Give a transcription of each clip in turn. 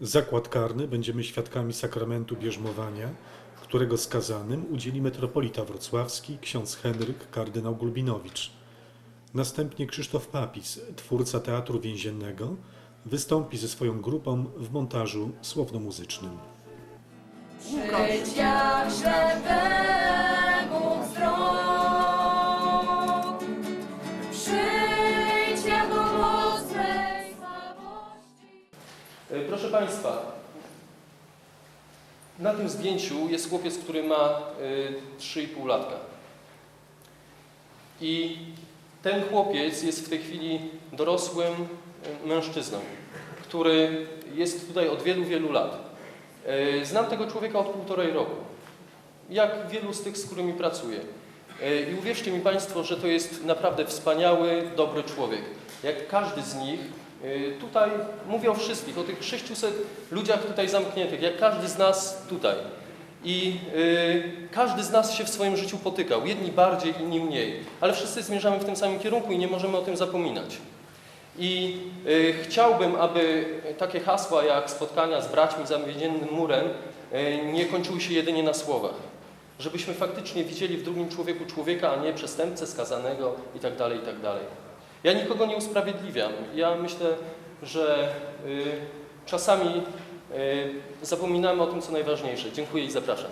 Zakład karny będziemy świadkami sakramentu bierzmowania, którego skazanym udzieli metropolita wrocławski ksiądz Henryk kardynał Gulbinowicz. Następnie Krzysztof Papis, twórca teatru więziennego, wystąpi ze swoją grupą w montażu słowno-muzycznym. Żywemu Proszę Państwa, na tym zdjęciu jest chłopiec, który ma e, 3,5 latka. I ten chłopiec jest w tej chwili dorosłym e, mężczyzną, który jest tutaj od wielu, wielu lat. E, Znam tego człowieka od półtorej roku. Jak wielu z tych, z którymi pracuję. E, I uwierzcie mi Państwo, że to jest naprawdę wspaniały, dobry człowiek. Jak każdy z nich, e, tutaj mówię o wszystkich, o tych 600 ludziach tutaj zamkniętych, jak każdy z nas tutaj. I e, każdy z nas się w swoim życiu potykał, jedni bardziej, inni mniej, ale wszyscy zmierzamy w tym samym kierunku i nie możemy o tym zapominać. I y, chciałbym, aby takie hasła jak spotkania z braćmi za więziennym murem y, nie kończyły się jedynie na słowach. Żebyśmy faktycznie widzieli w drugim człowieku człowieka, a nie przestępcę skazanego itd. itd. Ja nikogo nie usprawiedliwiam. Ja myślę, że y, czasami y, zapominamy o tym, co najważniejsze. Dziękuję i zapraszam.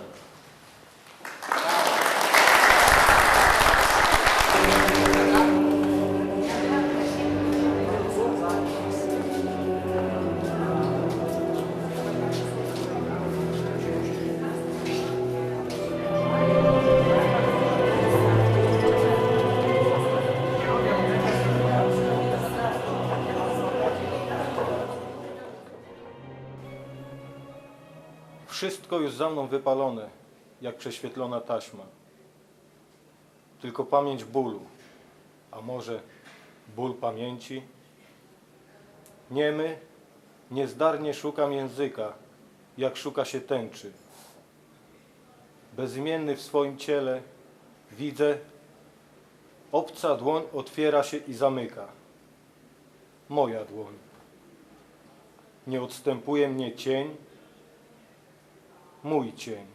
Wszystko już za mną wypalone, jak prześwietlona taśma. Tylko pamięć bólu, a może ból pamięci? Niemy, niezdarnie szukam języka, jak szuka się tęczy. Bezimienny w swoim ciele widzę, obca dłoń otwiera się i zamyka. Moja dłoń. Nie odstępuje mnie cień, mój cień.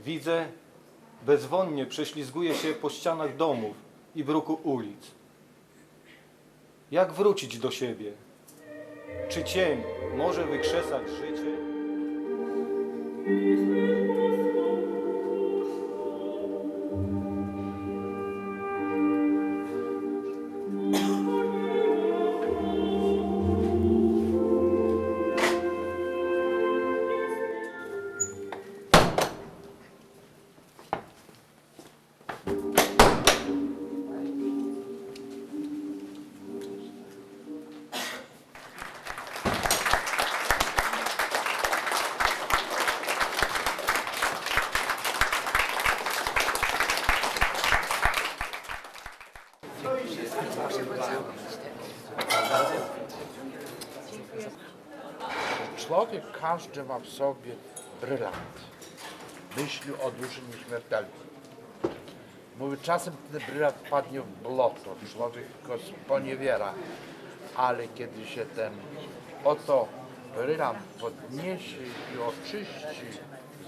Widzę, bezwonnie prześlizguje się po ścianach domów i bruku ulic. Jak wrócić do siebie? Czy cień może wykrzesać życie? Człowiek każdy ma w sobie brylant. Myśli o duszy nieśmiertelnej. Mówi, czasem ten brylant padnie w błoto, człowiek go sponiewiera, ale kiedy się ten oto brylant podniesie i oczyści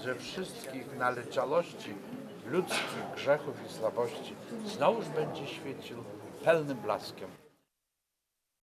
ze wszystkich naleciałości ludzkich grzechów i słabości, znowuż będzie świecił pełnym blaskiem.